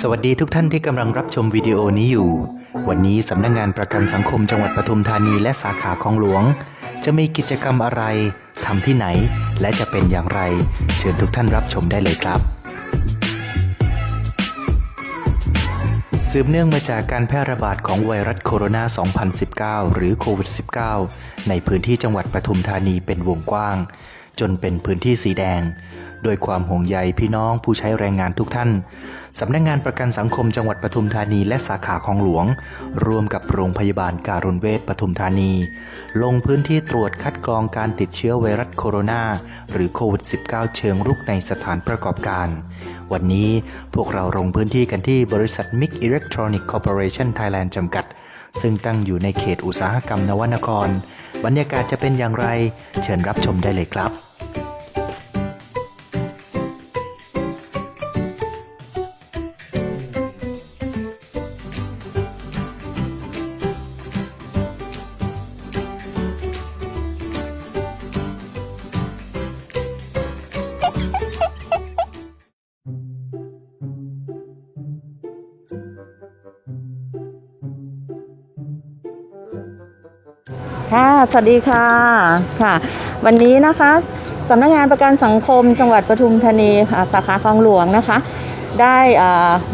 สวัสดีทุกท่านที่กำลังรับชมวิดีโอนี้อยู่ วันนี้สำนักงงานประกันสังคมจังหวัดปทุมธานีและสาขาของหลวง จะมีกิจกรรมอะไรทำที่ไหน และจะเป็นอย่างไร เชิญทุกท่านรับชมได้เลยครับ สืบเนื่องมาจากการแพร่ระบาดของไวรัสโคโรนา 2019 หรือโควิด -19 ในพื้นที่จังหวัดปทุมธานีเป็นวงกว้าง จนเป็นพื้นที่สีแดงโดยความห่วงใยพี่น้องผู้ใช้แรงงานทุกท่าน สำนักงงานประกันสังคมจังหวัดปทุมธานีและสาขาของหลวงร่วมกับโรงพยาบาลการุณเวชปทุมธานี ลงพื้นที่ตรวจคัดกรองการติดเชื้อไวรัสโคโรนา หรือโควิด -19 เชิงรุกในสถานประกอบการ วันนี้พวกเราลงพื้นที่กันที่บริษัท MIG Electronic Corporation Thailand จำกัด ซึ่งตั้งอยู่ในเขตอุตสาหกรรมนวนคร บรรยากาศจะเป็นอย่างไร เชิญรับชมได้เลยครับ ค่ะสวัสดีค่ะค่ะ วันนี้นะคะสำนักงานประกันสังคมจังหวัดปทุมธานีสาขาคลองหลวงนะคะ ได้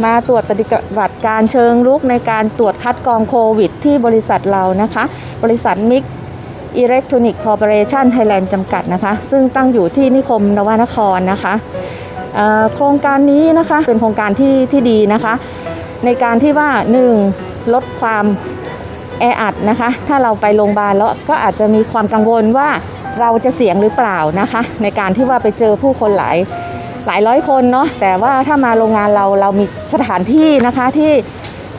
มาตรวจปฏิบัติการเชิงรุกในการตรวจคัดกรองโควิด ที่บริษัทเรานะคะ บริษัทมิกอิเล็กทรอนิกส์คอร์ปอเรชันไทยแลนด์จำกัดนะคะ ซึ่งตั้งอยู่ที่นิคมนวนครนะคะโครงการนี้นะคะเป็นโครงการที่ที่ดีนะคะ ในการที่ว่า 1. ลดความ แออัดนะคะ ถ้าเราไปโรงพยาบาลแล้วก็อาจจะมีความกังวลว่าเราจะเสี่ยงหรือเปล่านะคะ ในการที่ว่าไปเจอผู้คนหลายหลายร้อยคนเนาะแต่ว่าถ้ามาโรงงานเราเรามีสถานที่นะคะที่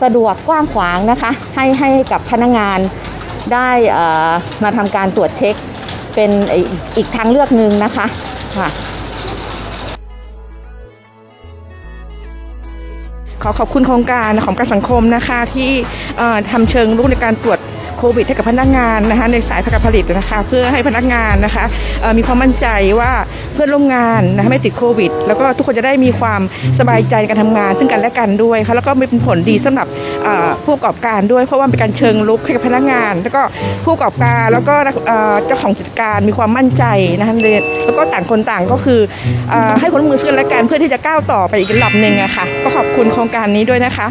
สะดวกกว้างขวางนะคะ ให้ให้กับพนักงานได้อ่อมาทำการตรวจเช็ค เป็นอีกทางเลือกหนึ่งนะคะค่ะ ขอขอบคุณโครงการของการสังคมนะคะที่ทำเชิงรุกในการตรวจ โควิดให้กับพนักงานนะคะในสายการผลิตนะคะเพื่อให้พนักงานนะคะมีความมั่นใจว่าเพื่อนร่วมงานนะคะไม่ติดโควิด แล้วก็ทุกคนจะได้มีความสบายใจในการทำงาน ซึ่งกันและกันด้วยค่ะแล้วก็มีเป็นผลดีสำหรับผู้ประกอบการด้วยเพราะว่าเป็นการเชิงลุกให้กับพนักงาน แล้วก็ผู้ประกอบการแล้วก็เจ้าของกิจการมีความมั่นใจนะคะแล้วก็ต่างคนต่างก็คืออให้คนมมือซึ่งกันและกันเพื่อที่จะก้าวต่อไปอีกระดับหนึ่งอะค่ะก็ขอบคุณโครงการนี้ด้วยนะคะ